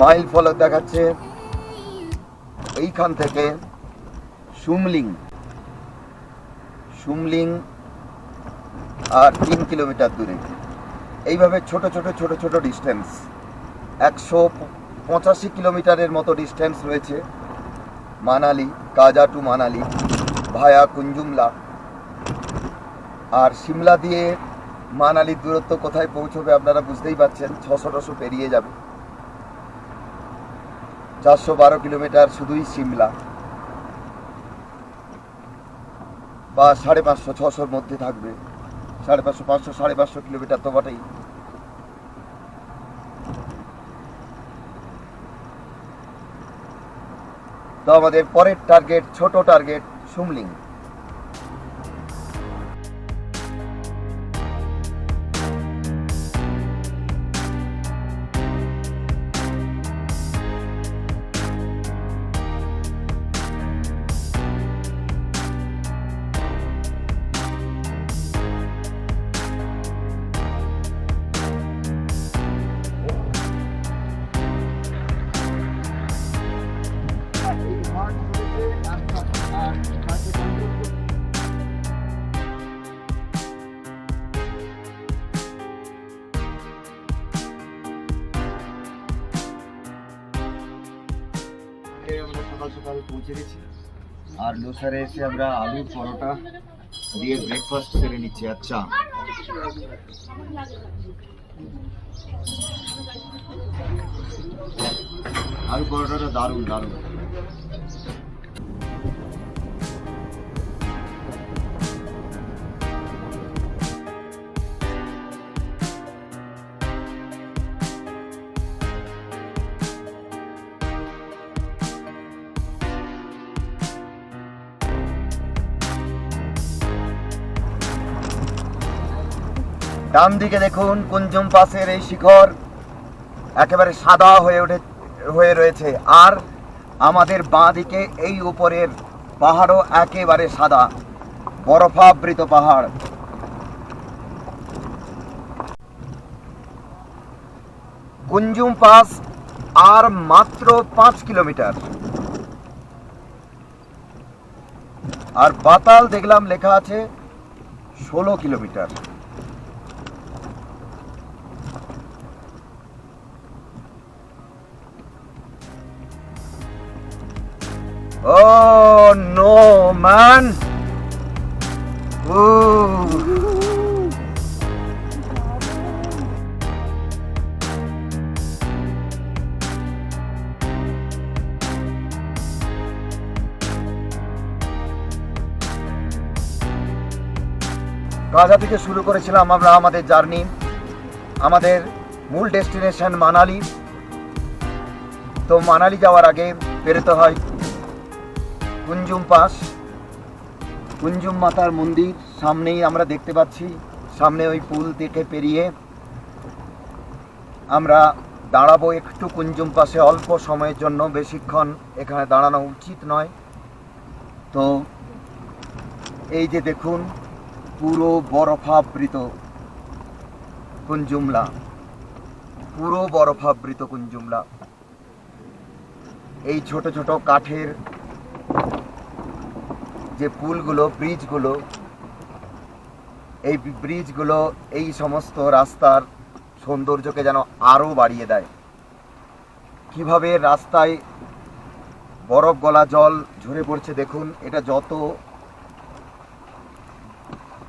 Mile ফলক দেখাচ্ছে। এইখান থেকে সুমলিং সুমলিং আর তিন কিলোমিটার দূরে। এইভাবে ছোট ছোট ছোট ছোট ডিস্টেন্স একশো পঁচাশি কিলোমিটারের মতো ডিস্টেন্স রয়েছে মানালি, কাজা টু মানালি, ভায়া কুঞ্জুমলা। আর সিমলা দিয়ে মানালির দূরত্ব কোথায় পৌঁছবে আপনারা বুঝতেই পারছেন, ছশো টশো পেরিয়ে যাবে। চারশো বারো কিলোমিটার শুধুই সিমলা বা সাড়ে পাঁচশো, ছশোর মধ্যে থাকবে। সাড়ে পাঁচশো পাঁচশো, সাড়ে পাঁচশো কিলোমিটার তো বটেই। তো আমাদের পরের টার্গেট ছোট টার্গেট সুমলিং। সকাল পৌঁছে গেছি আর লোসারে এসে আমরা আলুর পরোটা দিয়ে ব্রেকফাস্ট সেরে নিচ্ছি আচ্ছা। আলু পরোটাটা দারুণ দারুণ। ডান দিকে দেখুন, কুঞ্জুম পাশের এই শিখর একেবারে সাদা হয়ে ওঠে হয়ে রয়েছে। আর আমাদের বাঁ দিকে এই উপরের পাহাড়ও একেবারে সাদা, বরফাবৃত পাহাড়। কুঞ্জুম পাস আর মাত্র পাঁচ কিলোমিটার। আর বাতাল দেখলাম লেখা আছে ষোলো kilometre. Oh no, man! Ooh. Kaza থেকে শুরু করেছিলাম আমরা আমাদের জার্নি আমাদের মূল ডেস্টিনেশন মানালি তো মানালি যাওয়ার আগে বেরোতে হয় কুঞ্জুম পাস কুঞ্জুম মাতার মন্দির, সামনেই আমরা দেখতে পাচ্ছি, সামনে ওই পুল থেকে পেরিয়ে আমরা দাঁড়াবো একটু কুঞ্জুম পাশে, অল্প সময়ের জন্য, বেশিক্ষণ এখানে দাঁড়ানো উচিত নয়। তো এই যে দেখুন, পুরো বরফাবৃত কুঞ্জুমলা পুরো বরফাবৃত কুঞ্জুমলা এই ছোট ছোট কাঠের যে পুলগুলো, ব্রিজগুলো, এই ব্রিজগুলো, এই সমস্ত রাস্তার সৌন্দর্যকে যেন আরও বাড়িয়ে দেয়। কীভাবে রাস্তায় বরফ গলা জল ঝরে পড়ছে দেখুন, এটা যত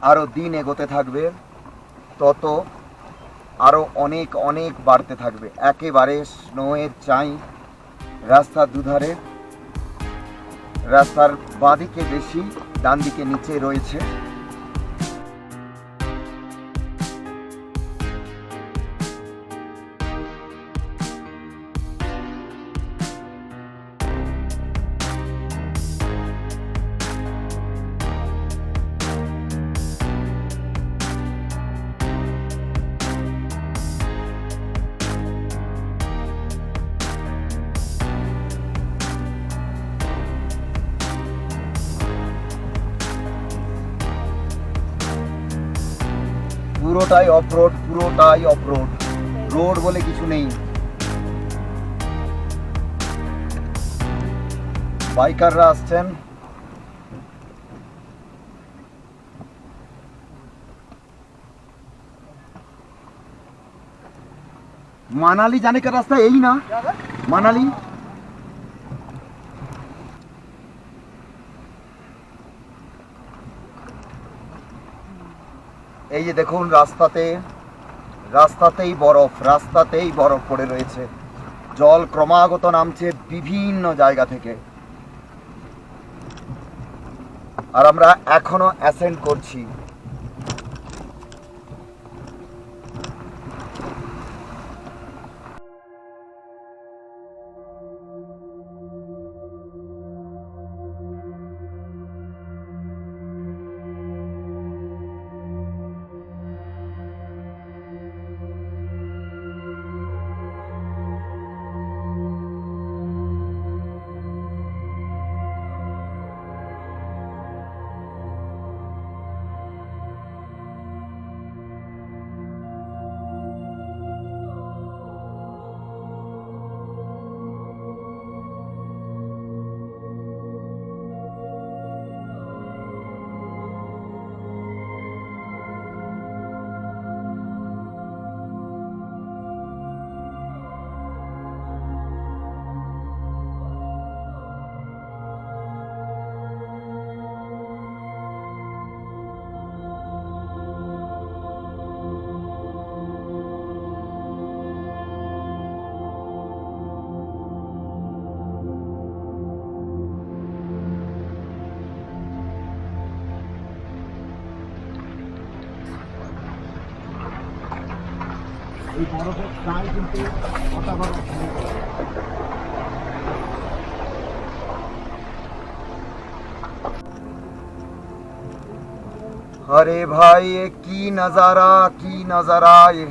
আরও দিন এগোতে থাকবে, তত আরও অনেক অনেক বাড়তে থাকবে। একেবারে স্নোয়ের চাই রাস্তার দুধারে। রাস্তার বাঁদিকে বেশি ডান দিকে নিচে রয়েছে। পুরোটাই অফ রোড পুরোটাই অফ রোড রোড বলে কিছু নেই। বাইকাররা আসছেন। মানালি जाने রাস্তা এই না? মানালি? এই যে দেখুন, রাস্তাতে, রাস্তাতেই বরফ রাস্তাতেই বরফ পড়ে রয়েছে। জল ক্রমাগত নামছে বিভিন্ন জায়গা থেকে। আর আমরা এখনও অ্যাসেন্ড করছি। এই বরফের গায়ে কিন্তু অসাধারণ अरे भाई ये की नजारा কি নজারা এ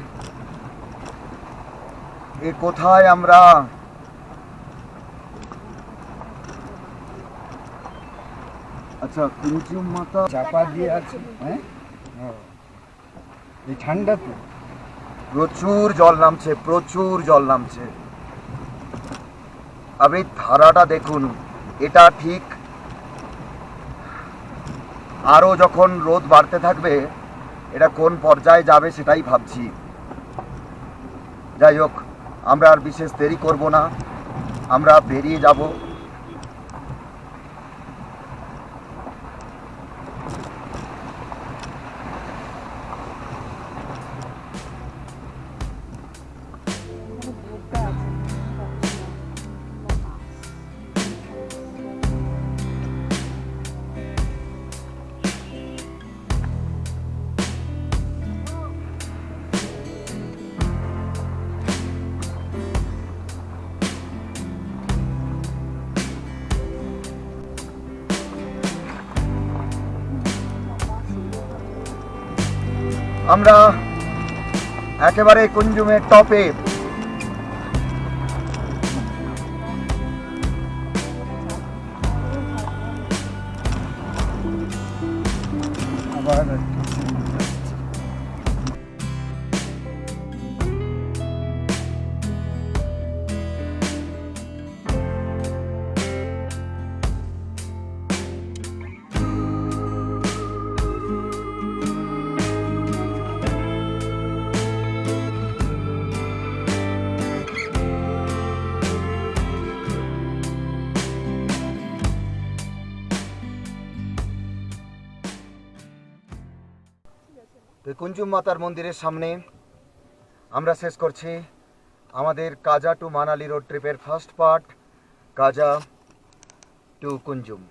এ কোথায় আমরা আচ্ছা কুঞ্চুম মাতা চাপা দিয়ে আছে হ্যাঁ এই ঠান্ডা তো প্রচুর জল নামছে, প্রচুর জল নামছে। আপনি ধারাটা দেখুন, এটা ঠিক আরও যখন রোদ বাড়তে থাকবে, এটা কোন পর্যায়ে যাবে সেটাই ভাবছি। যাই হোক, আমরা আর বিশেষ দেরি করব না, আমরা বেরিয়ে যাব। আমরা একেবারে কুঞ্জুমের টপে কুঞ্জুম মাতার মন্দিরের সামনে আমরা শেষ করছি আমাদের কাজা টু মানালি রোড ট্রিপের first part Kaza to Kunzum.